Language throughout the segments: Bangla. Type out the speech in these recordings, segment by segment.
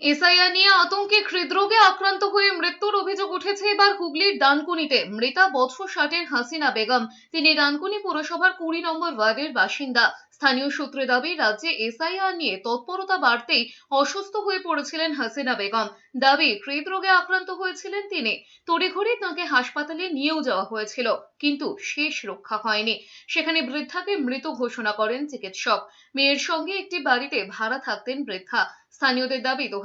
এসআইআর নিয়ে আতঙ্কে হৃদরোগে আক্রান্ত হয়ে মৃত্যুর অভিযোগ উঠেছে এবার হুগলির ডানকুনিতে। মৃতা বছর ষাটের হাসিনা বেগম। তিনি ডানকুনি পুরসভার কুড়ি নম্বর ওয়ার্ডের বাসিন্দা। স্থানীয় সূত্রে দাবি, রাজ্যে এসআইআর নিয়ে তৎপরতা বাড়তেই অসুস্থ হয়ে পড়েছিলেন হাসিনা বেগম। দাবি, হৃদরোগে আক্রান্ত হয়েছিলেন তিনি। তড়িঘড়ি তাঁকে হাসপাতালে নিয়েও যাওয়া হয়েছিল, কিন্তু শেষ রক্ষা হয়নি। সেখানে বৃদ্ধাকে মৃত ঘোষণা করেন চিকিৎসক। মেয়ের সঙ্গে একটি বাড়িতে ভাড়া থাকতেন বৃদ্ধা। স্থানীয়দের দাবি দু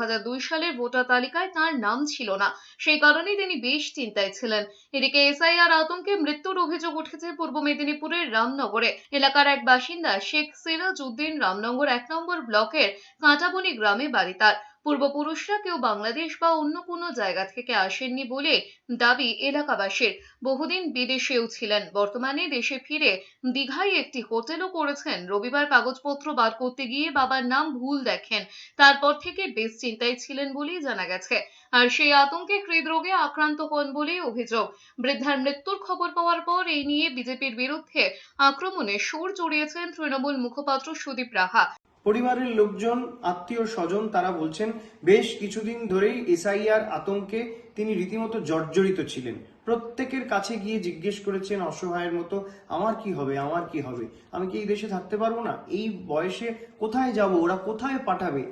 সালের ভোটার তালিকায় তার নাম ছিল না। সেই কারণে তিনি বেশ চিন্তায় ছিলেন। এদিকে এসআইআর আতঙ্কে মৃত্যুর অভিযোগ উঠেছে পূর্ব মেদিনীপুরের রামনগরে। এলাকার এক বাসিন্দা শেখ সিরাজ উদ্দিন রামনগর এক নম্বর ব্লকের কাঁটাবনি গ্রামে বাড়ি তার। পূর্বপুরুষরা কেউ বাংলাদেশ বা অন্য কোনো জায়গা থেকে আসেননি বলে দাবি এলাকাবাসীর। বহুদিন বিদেশেও ছিলেন। বর্তমানে দেশে ফিরে দীঘায় একটি হোটেলও করেছেন। রবিবার কাগজপত্র বার করতে গিয়ে বাবার নাম ভুল দেখেন। তারপর থেকে বেশ চিন্তায় ছিলেন বলেই জানা গেছে। আর সেই আতঙ্কে হৃদরোগে আক্রান্ত হন বলেই অভিযোগ। বৃদ্ধার মৃত্যুর খবর পাওয়ার পর এই নিয়ে বিজেপির বিরুদ্ধে আক্রমণে সুর চড়িয়েছেন তৃণমূল মুখপাত্র সুদীপ রাহা। পরিবারের লোকজন, আত্মীয় স্বজন তারা বলছেন, বেশ কিছুদিন ধরেই এসআইআর আতঙ্কে তিনি রীতিমতো জর্জরিত ছিলেন। প্রত্যেকের কাছে গিয়ে জিজ্ঞেস করেছেন, অসহায়ের মতো, আমার কি হবে, আমার কি হবে? আমি কি এই দেশে থাকতে পারব না? এই বয়সে কোথায় যাব? ওরা কোথায় পাঠাবে?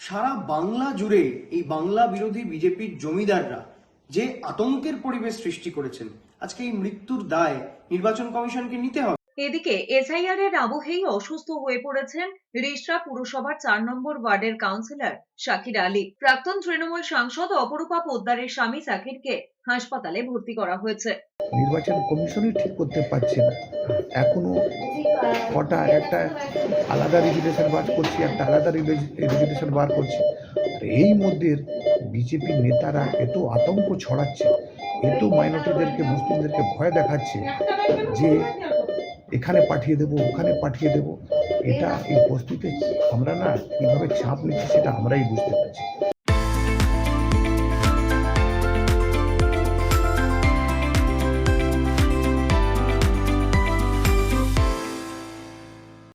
সারা বাংলা জুড়ে এই বাংলা বিরোধী বিজেপির জমিদাররা যে আতঙ্কের পরিবেশ সৃষ্টি করেছেন, আজকে এই মৃত্যুর দায় নির্বাচন কমিশনকে নিতে হবে। এদিকে এসআইআর এর আবহেই অসুস্থ হয়ে পড়েছেন রিষড়া পুরসভার চার নম্বর ওয়ার্ডের কাউন্সিলর শাকির আলী। প্রাক্তন তৃণমূল সাংসদ অপরূপা পোদ্দারের স্বামী শাকিরকে হাসপাতালে ভর্তি করা হয়েছে। নির্বাচন কমিশনই ঠিক করতে পারছে না। এখনও কটা একটা আলাদা রেজুলেশন বার করছি, একটা আলাদা রেজুলেশন বার করছি। আর এই মধ্যে বিজেপি নেতারা এত আতঙ্ক ছড়াচ্ছে, এত মাইনরিটিদেরকে মুসলিমদেরকে ভয় দেখাচ্ছে যে এখানে পাঠিয়ে দেব, ওখানে পাঠিয়ে দেব। এটা এই বস্তুতে আমরা না কীভাবে ছাপ নিচ্ছি সেটা আমরাই বুঝতে পারছি।